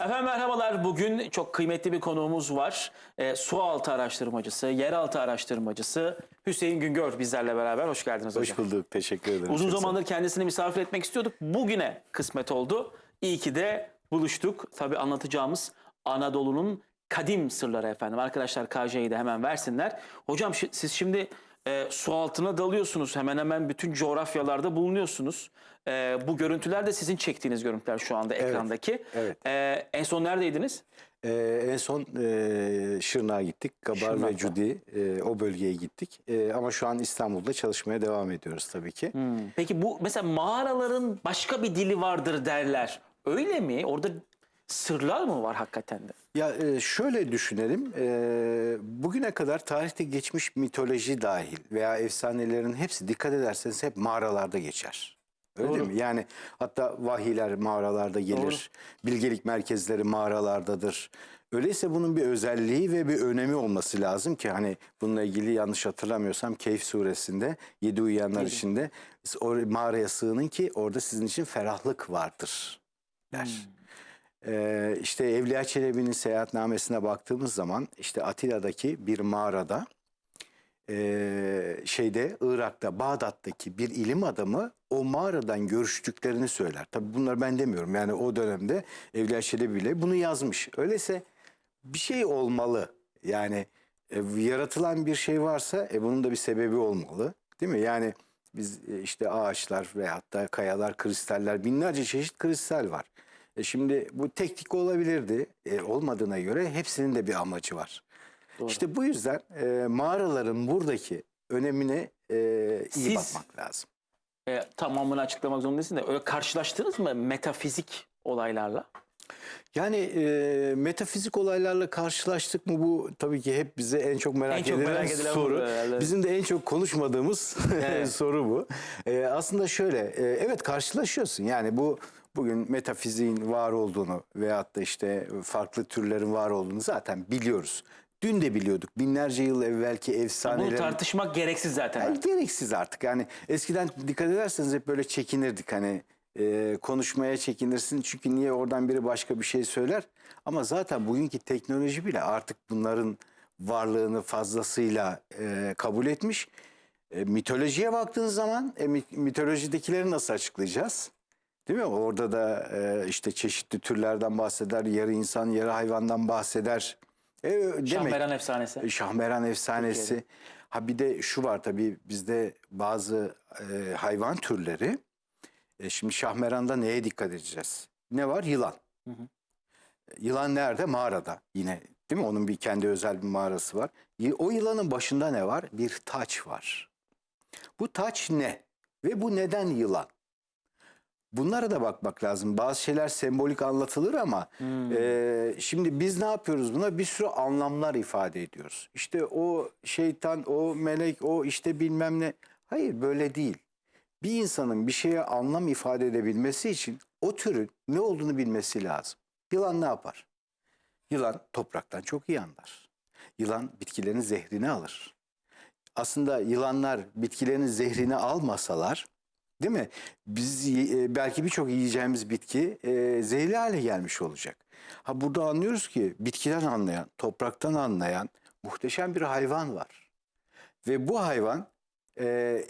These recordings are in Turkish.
Efendim merhabalar. Bugün çok kıymetli bir konuğumuz var. E, su altı araştırmacısı, yeraltı araştırmacısı Hüseyin Güngör bizlerle beraber. Hoş geldiniz hocam. Hoş bulduk. Teşekkür ederim. Uzun zamandır kendisini misafir etmek istiyorduk. Bugüne kısmet oldu. İyi ki de buluştuk. Tabii anlatacağımız Anadolu'nun kadim sırları efendim. Arkadaşlar KJ'yi de hemen versinler. Hocam siz şimdi e, su altına dalıyorsunuz. Hemen hemen bütün coğrafyalarda bulunuyorsunuz. E, bu görüntüler de sizin çektiğiniz görüntüler şu anda ekrandaki. evet. E, en son neredeydiniz? Ee, en son e, Şırnak'a gittik. Gabar Şırnak'ta. ve Cudi e, o bölgeye gittik. E, ama şu an İstanbul'da çalışmaya devam ediyoruz tabii ki. Peki bu mesela mağaraların başka bir dili vardır derler. Öyle mi? Orada sırlar mı var hakikaten de? Ya e, şöyle düşünelim. E, bugüne kadar tarihte geçmiş mitoloji dahil veya efsanelerin hepsi dikkat ederseniz hep mağaralarda geçer. Öyle Doğru. değil mi? Yani hatta vahiyler mağaralarda gelir. Bilgelik merkezleri mağaralardadır. Öyleyse bunun bir özelliği ve bir önemi olması lazım ki hani bununla ilgili yanlış hatırlamıyorsam Keyif suresinde yedi uyuyanlar içinde o mağaraya sığının ki orada sizin için ferahlık vardır der. Ee, işte Evliya Çelebi'nin seyahatnamesine baktığımız zaman işte Atilla'daki bir mağarada ee, şeyde Irak'ta Bağdat'taki bir ilim adamı o mağaradan görüştüklerini söyler. Tabii bunları ben demiyorum. Yani o dönemde Evliya Çelebi bile bunu yazmış. Öyleyse bir şey olmalı. Yani e, yaratılan bir şey varsa e, bunun da bir sebebi olmalı. Değil mi? Yani biz e, işte ağaçlar veyahut da kayalar, kristaller binlerce çeşit kristal var. E şimdi bu teknik olabilirdi. E, olmadığına göre hepsinin de bir amacı var. İşte bu yüzden e, mağaraların buradaki önemine e, iyi Siz- bakmak lazım. E, tamamını açıklamak zorunda değilsin de öyle karşılaştınız mı metafizik olaylarla? Yani e, metafizik olaylarla karşılaştık mı bu tabii ki hep bize en çok merak En çok edilen merak edilen soru. herhalde. Bizim de en çok konuşmadığımız Evet. soru bu. E, aslında şöyle, e, evet karşılaşıyorsun. Yani bu bugün metafiziğin var olduğunu veyahut da işte farklı türlerin var olduğunu zaten biliyoruz. Dün de biliyorduk. Binlerce yıl evvelki Bunu efsanelerin... tartışmak gereksiz zaten. Yani gereksiz artık. Yani eskiden dikkat ederseniz hep böyle çekinirdik hani e, konuşmaya çekinirsin çünkü niye oradan biri başka bir şey söyler. Ama zaten bugünkü teknoloji bile artık bunların varlığını fazlasıyla e, kabul etmiş. E, mitolojiye baktığınız zaman e, mit- mitolojidekileri nasıl açıklayacağız? Değil mi? Orada da e, işte çeşitli türlerden bahseder, yarı insan, yarı hayvandan bahseder. E, demek Şahmeran efsanesi. Şahmeran efsanesi. Ha bir de şu var tabii bizde bazı e, hayvan türleri. E, şimdi Şahmeran'da neye dikkat edeceğiz? Ne var? Yılan. Hı hı. Yılan nerede? Mağarada. Yine değil mi? Onun bir kendi özel bir mağarası var. O yılanın başında ne var? Bir taç var. Bu taç ne? Ve bu neden yılan? Bunlara da bakmak lazım. Bazı şeyler sembolik anlatılır ama Hmm. e, şimdi biz ne yapıyoruz buna? Bir sürü anlamlar ifade ediyoruz. İşte o şeytan, o melek, o işte bilmem ne. Hayır böyle değil. Bir insanın bir şeye anlam ifade edebilmesi için o türün ne olduğunu bilmesi lazım. Yılan ne yapar? Yılan topraktan çok iyi anlar. Yılan bitkilerin zehrini alır. Aslında yılanlar bitkilerin zehrini almasalar Değil mi? Biz e, belki birçok yiyeceğimiz bitki e, zehirli hale gelmiş olacak. Ha burada anlıyoruz ki bitkiden anlayan, topraktan anlayan muhteşem bir hayvan var. Ve bu hayvan e,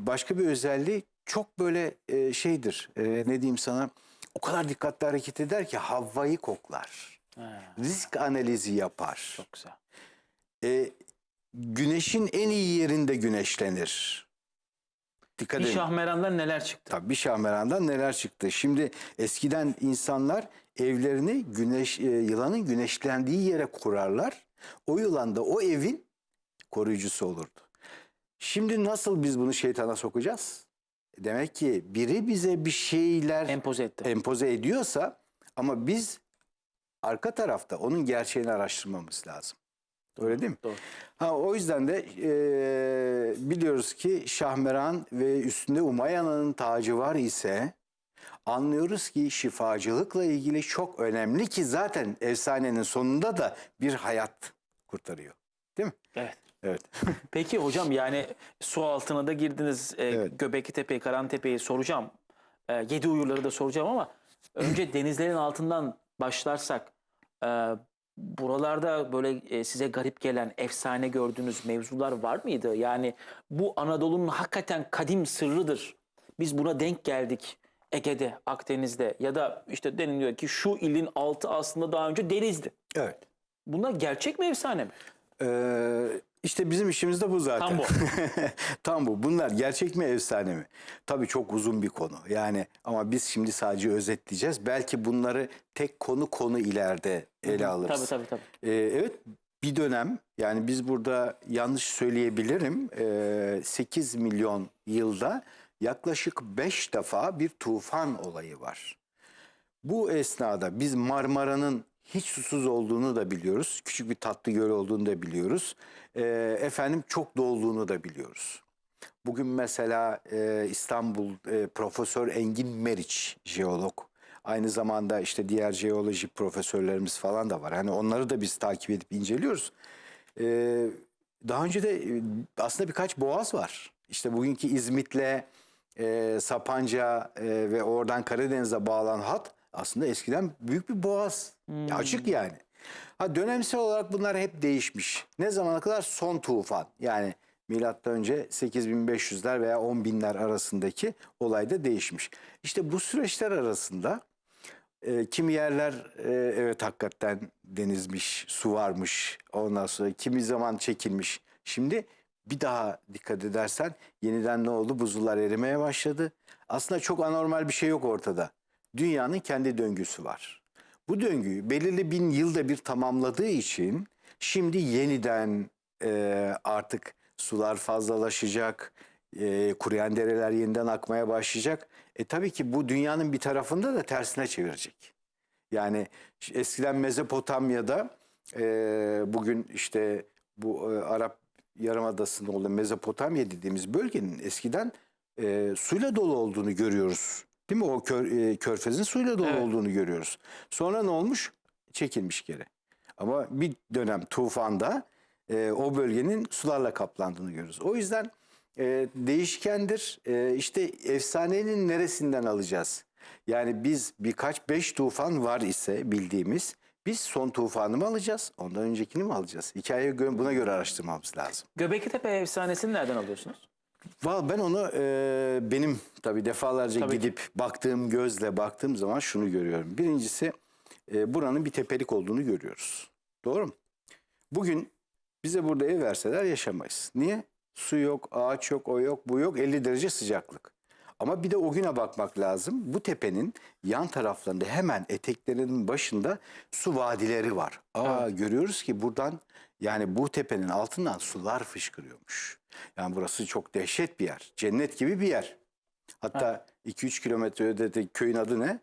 başka bir özelliği çok böyle e, şeydir. E, ne diyeyim sana? O kadar dikkatli hareket eder ki havayı koklar. Ha, Risk analizi yapar. çok güzel. E, güneşin en iyi yerinde güneşlenir. Dikkat Bir edin. Şahmeran'dan neler çıktı? Tabii Şahmeran'dan neler çıktı. Şimdi eskiden insanlar evlerini güneş e, yılanın güneşlendiği yere kurarlar. O yılan da o evin koruyucusu olurdu. Şimdi nasıl biz bunu şeytana sokacağız? Demek ki biri bize bir şeyler Empoze etti. empoze ediyorsa ama biz arka tarafta onun gerçeğini araştırmamız lazım. Öyle değil mi? Doğru. Ha, o yüzden de e, biliyoruz ki Şahmeran ve üstünde Umayya'nın tacı var ise anlıyoruz ki şifacılıkla ilgili çok önemli ki zaten efsanenin sonunda da bir hayat kurtarıyor. Değil mi? Evet. Evet. Peki hocam yani su altına da girdiniz. E, Evet. Göbekli Tepe'yi, Karantepe'yi soracağım. E, yedi uyurları da soracağım ama önce denizlerin altından başlarsak e, buralarda böyle e, size garip gelen efsane gördüğünüz mevzular var mıydı? Yani bu Anadolu'nun hakikaten kadim sırrıdır. Biz buna denk geldik. Ege'de, Akdeniz'de ya da işte deniliyor ki şu ilin altı aslında daha önce denizdi. Evet. Bunlar gerçek mi efsane mi? Ee, işte bizim işimiz de bu zaten. Tam bu. Tam bu. Bunlar gerçek mi efsane mi? Tabii çok uzun bir konu. Yani ama biz şimdi sadece özetleyeceğiz. Belki bunları tek konu konu ileride ele alırız. Tabii tabii tabii. Ee, evet bir dönem yani biz burada yanlış söyleyebilirim. Ee, 8 milyon yılda yaklaşık 5 defa bir tufan olayı var. Bu esnada biz Marmara'nın hiç susuz olduğunu da biliyoruz. Küçük bir tatlı göl olduğunu da biliyoruz. Ee, efendim çok dolduğunu da biliyoruz. Bugün mesela e, İstanbul e, Profesör Engin Meriç jeolog. Aynı zamanda işte diğer jeoloji profesörlerimiz falan da var. Hani onları da biz takip edip inceliyoruz. Ee, daha önce de e, aslında birkaç boğaz var. İşte bugünkü İzmit'le e, Sapanca e, ve oradan Karadeniz'e bağlanan hat aslında eskiden büyük bir boğaz. Ya Açık yani. Ha dönemsel olarak bunlar hep değişmiş. Ne zamana kadar son tufan yani milattan önce 8500'ler veya 10.000'ler arasındaki olayda değişmiş. İşte bu süreçler arasında e, kimi yerler e, evet hakikaten denizmiş, su varmış. Ondan sonra kimi zaman çekilmiş. Şimdi bir daha dikkat edersen yeniden ne oldu? Buzullar erimeye başladı. Aslında çok anormal bir şey yok ortada. Dünyanın kendi döngüsü var. Bu döngüyü belirli bin yılda bir tamamladığı için şimdi yeniden e, artık sular fazlalaşacak, e, kuruyan dereler yeniden akmaya başlayacak. E tabii ki bu dünyanın bir tarafında da tersine çevirecek. Yani eskiden Mezopotamya'da e, bugün işte bu e, Arap Yarımadası'nda olan Mezopotamya dediğimiz bölgenin eskiden e, suyla dolu olduğunu görüyoruz. Değil mi? O kör, e, körfezin suyla dolu Evet. olduğunu görüyoruz. Sonra ne olmuş? Çekilmiş geri. Ama bir dönem tufanda e, o bölgenin sularla kaplandığını görüyoruz. O yüzden e, değişkendir. E, işte efsanenin neresinden alacağız? Yani biz birkaç beş tufan var ise bildiğimiz biz son tufanı mı alacağız? Ondan öncekini mi alacağız? Hikayeyi gö- buna göre araştırmamız lazım. Göbekli Tepe efsanesini nereden alıyorsunuz? Valla ben onu e, benim tabii defalarca Tabii ki. gidip baktığım gözle baktığım zaman şunu görüyorum. Birincisi e, buranın bir tepelik olduğunu görüyoruz. Doğru mu? Bugün bize burada ev verseler yaşamayız. Niye? Su yok, ağaç yok, o yok, bu yok. 50 derece sıcaklık. Ama bir de o güne bakmak lazım. Bu tepenin yan taraflarında hemen eteklerinin başında su vadileri var. Aa görüyoruz ki buradan yani bu tepenin altından sular fışkırıyormuş. Yani burası çok dehşet bir yer. Cennet gibi bir yer. Hatta 2-3 kilometre ötede köyün adı ne?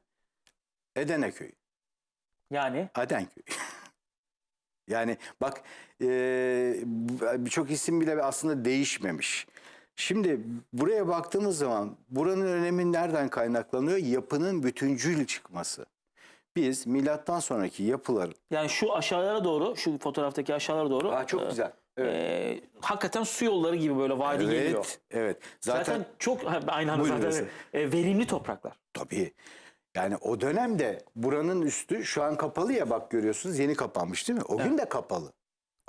Edene köyü. Yani Adenköy. yani bak e, birçok isim bile aslında değişmemiş. Şimdi buraya baktığımız zaman buranın önemi nereden kaynaklanıyor? Yapının bütüncül çıkması. Biz milattan sonraki yapıların... yani şu aşağılara doğru, şu fotoğraftaki aşağılara doğru. Aa, çok e, güzel. Evet. e, hakikaten su yolları gibi böyle vadi geliyor. evet, evet. Zaten, Zaten, çok ha, aynı anda zaten e, verimli topraklar. tabii yani o dönemde buranın üstü şu an kapalı ya bak görüyorsunuz yeni kapanmış değil mi? O gün de kapalı.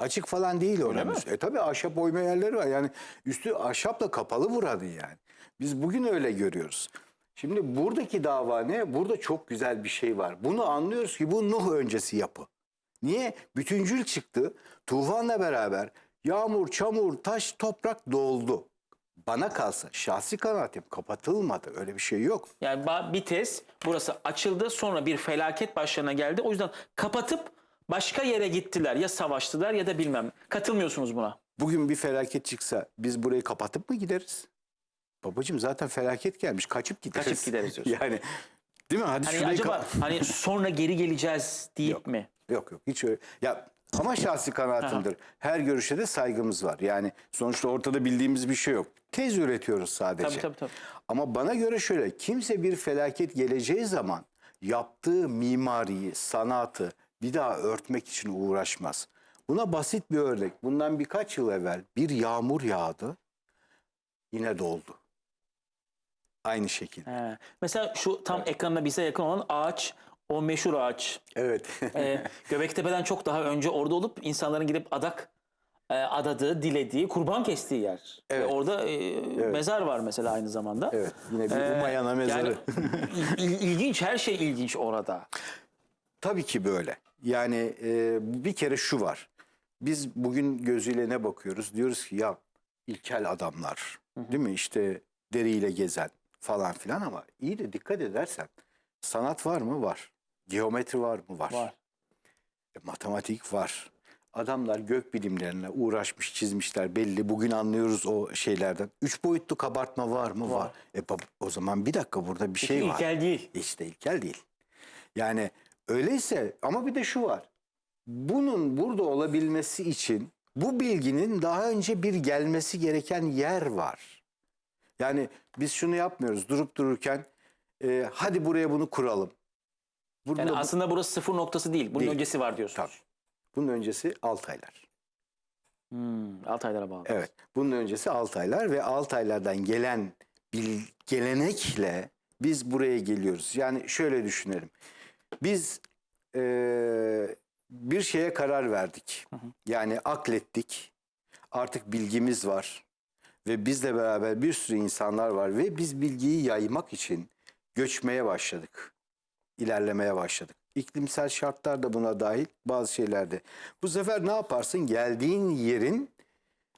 Açık falan değil oranın. E tabii ahşap oyma yerleri var. Yani üstü ahşapla kapalı buranın yani. Biz bugün öyle görüyoruz. Şimdi buradaki dava ne? Burada çok güzel bir şey var. Bunu anlıyoruz ki bu Nuh öncesi yapı. Niye? Bütüncül çıktı. Tufanla beraber yağmur, çamur, taş, toprak doldu. Bana kalsa şahsi kanaatim kapatılmadı. Öyle bir şey yok. Yani ba- bir tez burası açıldı sonra bir felaket başlarına geldi. O yüzden kapatıp başka yere gittiler. Ya savaştılar ya da bilmem. Katılmıyorsunuz buna. Bugün bir felaket çıksa biz burayı kapatıp mı gideriz? Babacığım zaten felaket gelmiş. Kaçıp gideriz. Kaçıp gideriz diyorsun. yani değil mi? Hadi Hani şurayı acaba hani sonra geri geleceğiz deyip Yok. mi? Yok yok hiç öyle. Ya ama şahsi kanaatimdir. Her görüşe de saygımız var. Yani sonuçta ortada bildiğimiz bir şey yok. Tez üretiyoruz sadece. Tabii tabii tabii. Ama bana göre şöyle kimse bir felaket geleceği zaman yaptığı mimariyi, sanatı bir daha örtmek için uğraşmaz. Buna basit bir örnek. Bundan birkaç yıl evvel bir yağmur yağdı. Yine doldu. Aynı şekilde. He. Mesela şu tam ekranına bize yakın olan ağaç O meşhur ağaç. Evet. Ee, Göbektepe'den çok daha önce orada olup insanların gidip adak e, adadığı, dilediği, kurban kestiği yer. Ve Evet. orada e, mezar var mesela aynı zamanda. evet. Yine bir Ee, Umayana mezarı. Yani, il- ilginç, her şey ilginç orada. Tabii ki böyle. Yani e, bir kere şu var. Biz bugün gözüyle ne bakıyoruz? Diyoruz ki ya ilkel adamlar değil mi? İşte deriyle gezen falan filan ama iyi de dikkat edersen sanat var mı? Var. Geometri var mı? Var. Var. E, matematik var. Adamlar gök bilimlerine uğraşmış, çizmişler belli. Bugün anlıyoruz o şeylerden. Üç boyutlu kabartma var mı? Var. Var. E, o zaman bir dakika burada bir şey var. İlkel değil. İşte ilkel değil. Yani öyleyse ama bir de şu var. Bunun burada olabilmesi için bu bilginin daha önce bir gelmesi gereken yer var. Yani biz şunu yapmıyoruz durup dururken e, hadi buraya bunu kuralım. Burada Yani aslında burası sıfır noktası değil. Bunun Değil. öncesi var diyorsunuz. Tabii. bunun öncesi Altaylar. Hmm, Altaylara bağlı. Evet. Bunun öncesi Altaylar ve Altaylardan gelen bil, gelenekle biz buraya geliyoruz. Yani şöyle düşünelim. Biz eee, bir şeye karar verdik. Yani aklettik. Artık bilgimiz var. Ve bizle beraber bir sürü insanlar var. Ve biz bilgiyi yaymak için göçmeye başladık. İlerlemeye başladık. İklimsel şartlar da buna dahil bazı şeylerde. Bu sefer ne yaparsın? Geldiğin yerin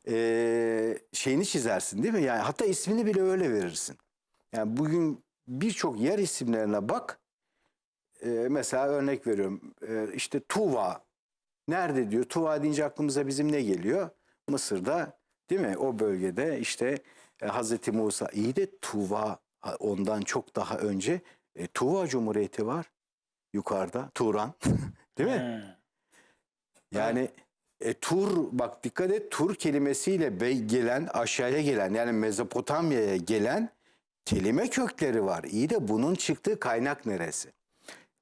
eee, şeyini çizersin değil mi? Yani hatta ismini bile öyle verirsin. Yani bugün birçok yer isimlerine bak. Eee, mesela örnek veriyorum. Eee, işte Tuva. Nerede diyor? Tuva deyince aklımıza bizim ne geliyor? Mısır'da değil mi? O bölgede işte e, Hazreti Musa. İyi de Tuva ondan çok daha önce e, Tuva Cumhuriyeti var. Yukarıda. Turan. değil mi? Hmm. Yani e, Tur bak dikkat et Tur kelimesiyle be- gelen aşağıya gelen yani Mezopotamya'ya gelen kelime kökleri var. İyi de bunun çıktığı kaynak neresi?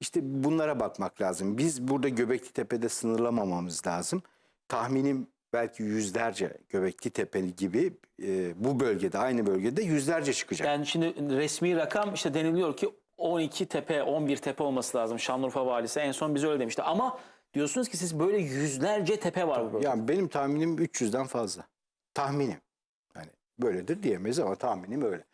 İşte bunlara bakmak lazım. Biz burada Göbekli Tepe'de sınırlamamamız lazım. Tahminim belki yüzlerce Göbekli Tepe gibi e, bu bölgede aynı bölgede yüzlerce çıkacak. Yani şimdi resmi rakam işte deniliyor ki 12 tepe, 11 tepe olması lazım. Şanlıurfa valisi en son bize öyle demişti. Ama diyorsunuz ki siz böyle yüzlerce tepe var bu bölgede. Yani benim tahminim 300'den fazla. Tahminim. Yani böyledir diyemeyiz ama tahminim öyle.